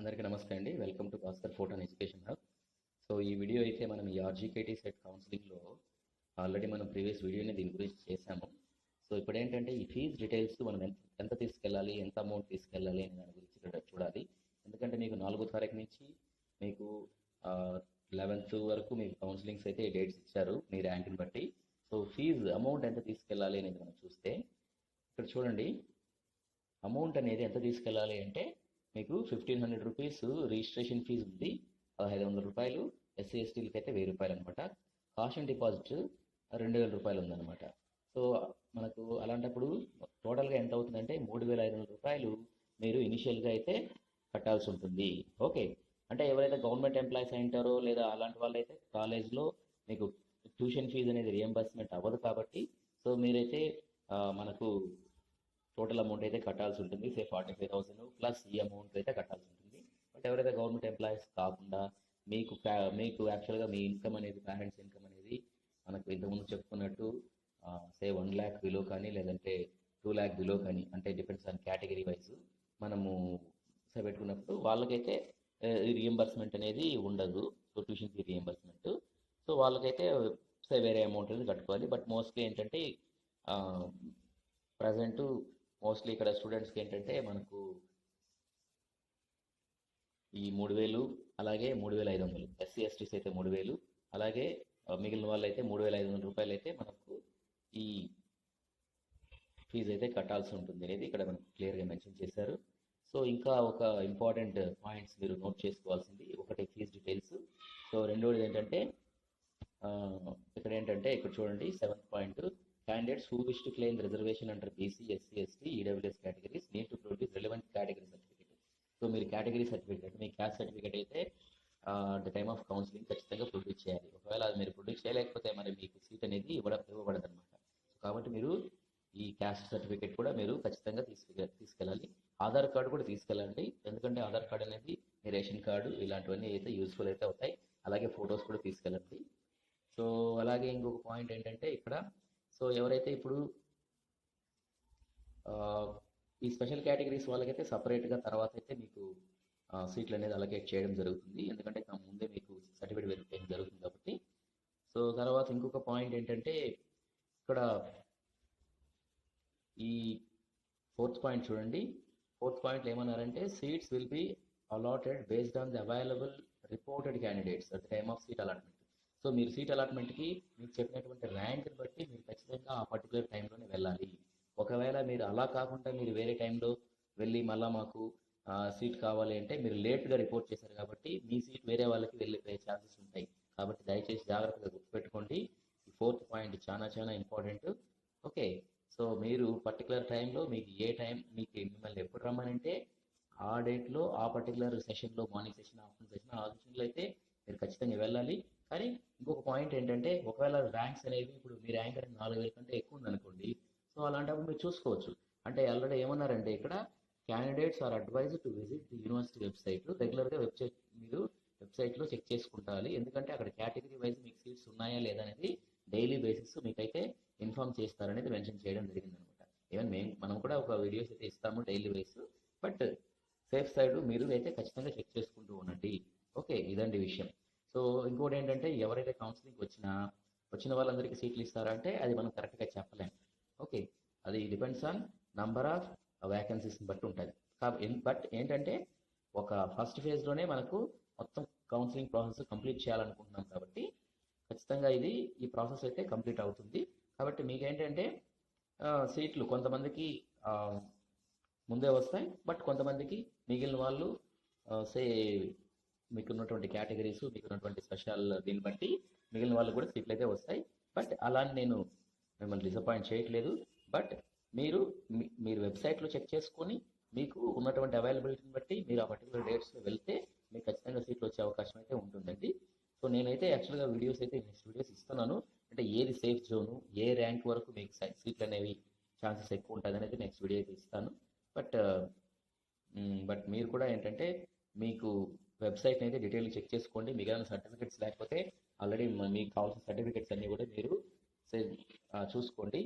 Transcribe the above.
అందరికీ నమస్తే అండి. Welcome to Bhaskar photo and education hub. So ఈ వీడియో అయితే మనం ఈ ఆర్జీకేటీ సెట్ కౌన్సిలింగ్లో ఆల్రెడీ మనం ప్రీవియస్ వీడియోని దీని గురించి చేశాము. సో ఇప్పుడు ఏంటంటే ఈ ఫీజ్ డీటెయిల్స్ మనం ఎంత ఎంత తీసుకెళ్ళాలి ఎంత అమౌంట్ తీసుకెళ్ళాలి అనే దాని గురించి ఇక్కడ చూడాలి. ఎందుకంటే మీకు నాలుగో తారీఖు నుంచి మీకు లెవెన్త్ వరకు మీకు కౌన్సిలింగ్స్ అయితే డేట్స్ ఇచ్చారు మీ ర్యాంక్ని బట్టి. సో ఫీజు అమౌంట్ ఎంత తీసుకెళ్ళాలి అనేది మనం చూస్తే ఇక్కడ చూడండి. అమౌంట్ అనేది ఎంత తీసుకెళ్ళాలి అంటే మీకు fifteen hundred rupees registration fee ఉంది. పదహైదు వందల రూపాయలు. ఎస్సీ ఎస్టీలకి అయితే వెయ్యి రూపాయలు అనమాట కాషన్ డిపాజిట్ రెండు వేల రూపాయలు ఉందన్నమాట. సో మనకు అలాంటప్పుడు టోటల్గా ఎంత అవుతుందంటే మూడు వేల ఐదు వందల రూపాయలు మీరు ఇనిషియల్గా అయితే కట్టాల్సి ఉంటుంది. ఓకే అంటే ఎవరైతే గవర్నమెంట్ ఎంప్లాయీస్ అయింటారో లేదా అలాంటి వాళ్ళు అయితే కాలేజ్లో మీకు ట్యూషన్ ఫీజు అనేది రియంబర్స్మెంట్ అవ్వదు కాబట్టి సో మీరైతే మనకు టోటల్ అమౌంట్ అయితే కట్టాల్సి ఉంటుంది. Say forty five thousand plus ఈ అమౌంట్ అయితే కట్టాల్సి ఉంటుంది. బట్ ఎవరైతే గవర్నమెంట్ ఎంప్లాయీస్ కాకుండా మీకు మీకు యాక్చువల్గా మీ ఇన్కమ్ అనేది పేరెంట్స్ ఇన్కమ్ అనేది మనకు ఇంతకుముందు చెప్పుకున్నట్టు సే వన్ ల్యాక్ బిలో కానీ లేదంటే టూ ల్యాక్ బిలో కానీ అంటే డిపెండ్స్ ఆన్ కేటగిరీ వైజ్ మనము సే పెట్టుకున్నప్పుడు వాళ్ళకైతే రియంబర్స్మెంట్ అనేది ఉండదు. So tuition fee reimbursement so వాళ్ళకైతే సే వేరే అమౌంట్ అనేది కట్టుకోవాలి. బట్ మోస్ట్లీ ఏంటంటే ప్రజెంట్ మోస్ట్లీ ఇక్కడ స్టూడెంట్స్కి ఏంటంటే మనకు ఈ మూడు వేలు అలాగే మూడు వేల ఐదు వందలు. ఎస్సీ ఎస్టీస్ అయితే మూడు వేలు అలాగే మిగిలిన వాళ్ళు అయితే మూడు వేల ఐదు వందల రూపాయలు అయితే మనకు ఈ ఫీజు అయితే కట్టాల్సి ఉంటుంది అనేది ఇక్కడ మనకు క్లియర్గా మెన్షన్ చేశారు. సో ఇంకా ఒక ఇంపార్టెంట్ పాయింట్స్ మీరు నోట్ చేసుకోవాల్సింది. ఒకటి ఫీజు డీటెయిల్స్ సో రెండోది ఏంటంటే ఇక్కడ ఏంటంటే ఇక్కడ చూడండి seventh point candidates who wish to claim reservation under BC SC ST EWS categories need to produce relevant category certificate so మీరు కేటగిరీ సర్టిఫికేట్ మీ క్యాస్ట్ సర్టిఫికేట్ అయితే ద టైమ్ ఆఫ్ కౌన్సిలింగ్ ఖచ్చితంగా ప్రొడ్యూస్ చేయాలి. ఒకవేళ అది మీరు ప్రొడ్యూస్ చేయలేకపోతే మరి మీకు సీట్ అనేది ఇవ్వడ ఇవ్వబడదు అనమాట కాబట్టి మీరు ఈ క్యాస్ట్ సర్టిఫికేట్ కూడా మీరు ఖచ్చితంగా తీసుకె తీసుకెళ్ళాలి. ఆధార్ కార్డు కూడా తీసుకెళ్ళండి. ఎందుకంటే ఆధార్ కార్డు అనేది మీ రేషన్ కార్డు ఇలాంటివన్నీ అయితే యూస్ఫుల్ అయితే అవుతాయి. అలాగే ఫొటోస్ కూడా తీసుకెళ్ళండి. సో అలాగే ఇంకొక పాయింట్ ఏంటంటే ఇక్కడ సో ఎవరైతే ఇప్పుడు ఈ స్పెషల్ కేటగిరీస్ వాళ్ళకైతే సపరేట్గా తర్వాత అయితే మీకు సీట్లు అనేది అలకేట్ చేయడం జరుగుతుంది. ఎందుకంటే ముందే మీకు సర్టిఫికేట్ వెరిఫికేషన్ జరుగుతుంది కాబట్టి. సో తర్వాత ఇంకొక పాయింట్ ఏంటంటే ఇక్కడ ఈ ఫోర్త్ పాయింట్ చూడండి. ఫోర్త్ పాయింట్ ఏమన్నారంటే seats will be allotted based on the available reported candidates at time of seat allotment so మీరు సీట్ అలాట్మెంట్కి మీకు చెప్పినటువంటి ర్యాంక్ని బట్టి మీరు ఖచ్చితంగా ఆ పర్టికులర్ టైంలోనే వెళ్ళాలి. ఒకవేళ మీరు అలా కాకుండా మీరు వేరే టైంలో వెళ్ళి మళ్ళీ మాకు సీట్ కావాలి అంటే మీరు లేట్గా రిపోర్ట్ చేశారు కాబట్టి మీ సీట్ వేరే వాళ్ళకి వెళ్ళిపోయే ఛాన్సెస్ ఉంటాయి. కాబట్టి దయచేసి జాగ్రత్తగా గుర్తుపెట్టుకోండి. ఈ ఫోర్త్ పాయింట్ చాలా చాలా ఇంపార్టెంట్. ఓకే. సో మీరు పర్టికులర్ టైంలో మీకు ఏ టైం మీకు మిమ్మల్ని ఎప్పుడు రమ్మనంటే ఆ డేట్లో ఆ పర్టికులర్ సెషన్లో మార్నింగ్ సెషన్ ఆఫ్టర్నూన్ సెషన్ ఆ సెషన్లో అయితే మీరు ఖచ్చితంగా వెళ్ళాలి. కానీ ఇంకొక పాయింట్ ఏంటంటే ఒకవేళ ర్యాంక్స్ అనేవి ఇప్పుడు మీ ర్యాంక్ అనేది నాలుగు వేల కంటే ఎక్కువ ఉందనుకోండి సో అలాంటప్పుడు మీరు చూసుకోవచ్చు. అంటే ఆల్రెడీ ఏమన్నారంటే ఇక్కడ candidates are advised to visit the university website రెగ్యులర్గా వెబ్సైట్ మీరు వెబ్సైట్లో చెక్ చేసుకుంటాలి. ఎందుకంటే అక్కడ కేటగిరీ వైజ్ మీకు సీట్స్ ఉన్నాయా లేదా అనేది డైలీ బేసిస్ మీకైతే ఇన్ఫార్మ్ చేస్తారనేది మెన్షన్ చేయడం జరిగింది అనమాట ఈవెన్ మేము మనం కూడా ఒక వీడియోస్ అయితే ఇస్తాము daily wise but safe side మీరు అయితే ఖచ్చితంగా చెక్ చేసుకుంటూ ఉండండి. ఓకే ఇదండి విషయం. సో ఇంకోటి ఏంటంటే ఎవరైతే కౌన్సిలింగ్ వచ్చినా వచ్చిన వాళ్ళందరికీ సీట్లు ఇస్తారంటే అది మనం కరెక్ట్గా చెప్పలేం. ఓకే. అది డిపెండ్స్ ఆన్ నంబర్ ఆఫ్ వ్యాకెన్సీస్ని బట్టి ఉంటుంది. బట్ ఏంటంటే ఒక ఫస్ట్ ఫేజ్లోనే మనకు మొత్తం కౌన్సిలింగ్ ప్రాసెస్ కంప్లీట్ చేయాలనుకుంటున్నాం కాబట్టి ఖచ్చితంగా ఇది ఈ ప్రాసెస్ అయితే కంప్లీట్ అవుతుంది. కాబట్టి మీకు ఏంటంటే సీట్లు కొంతమందికి ముందే వస్తాయి బట్ కొంతమందికి మిగిలిన వాళ్ళు సే మీకు ఉన్నటువంటి కేటగిరీస్ మీకు ఉన్నటువంటి స్పెషల్ దీన్ని బట్టి మిగిలిన వాళ్ళు కూడా సీట్లు అయితే వస్తాయి. బట్ అలా అని నేను మిమ్మల్ని డిసప్పాయింట్ చేయట్లేదు. బట్ మీరు మీరు వెబ్సైట్లో చెక్ చేసుకొని మీకు ఉన్నటువంటి అవైలబిలిటీని బట్టి మీరు ఆ పర్టికులర్ డేట్స్లో వెళ్తే మీకు ఖచ్చితంగా సీట్లు వచ్చే అవకాశం అయితే ఉంటుందండి. సో నేనైతే యాక్చువల్గా వీడియోస్ అయితే నెక్స్ట్ వీడియోస్ ఇస్తున్నాను. అంటే ఏది సేఫ్ జోను ఏ ర్యాంక్ వరకు మీకు సీట్లు అనేవి ఛాన్సెస్ ఎక్కువ ఉంటుంది అనేది నెక్స్ట్ వీడియో అయితే ఇస్తాను. బట్ బట్ మీరు కూడా ఏంటంటే మీకు వెబ్సైట్ అయితే డీటెయిల్ చెక్ చేసుకోండి. మిగిలిన సర్టిఫికెట్స్ లేకపోతే ఆల్రెడీ మీకు కావాల్సిన సర్టిఫికెట్స్ అన్నీ కూడా మీరు చూసుకోండి.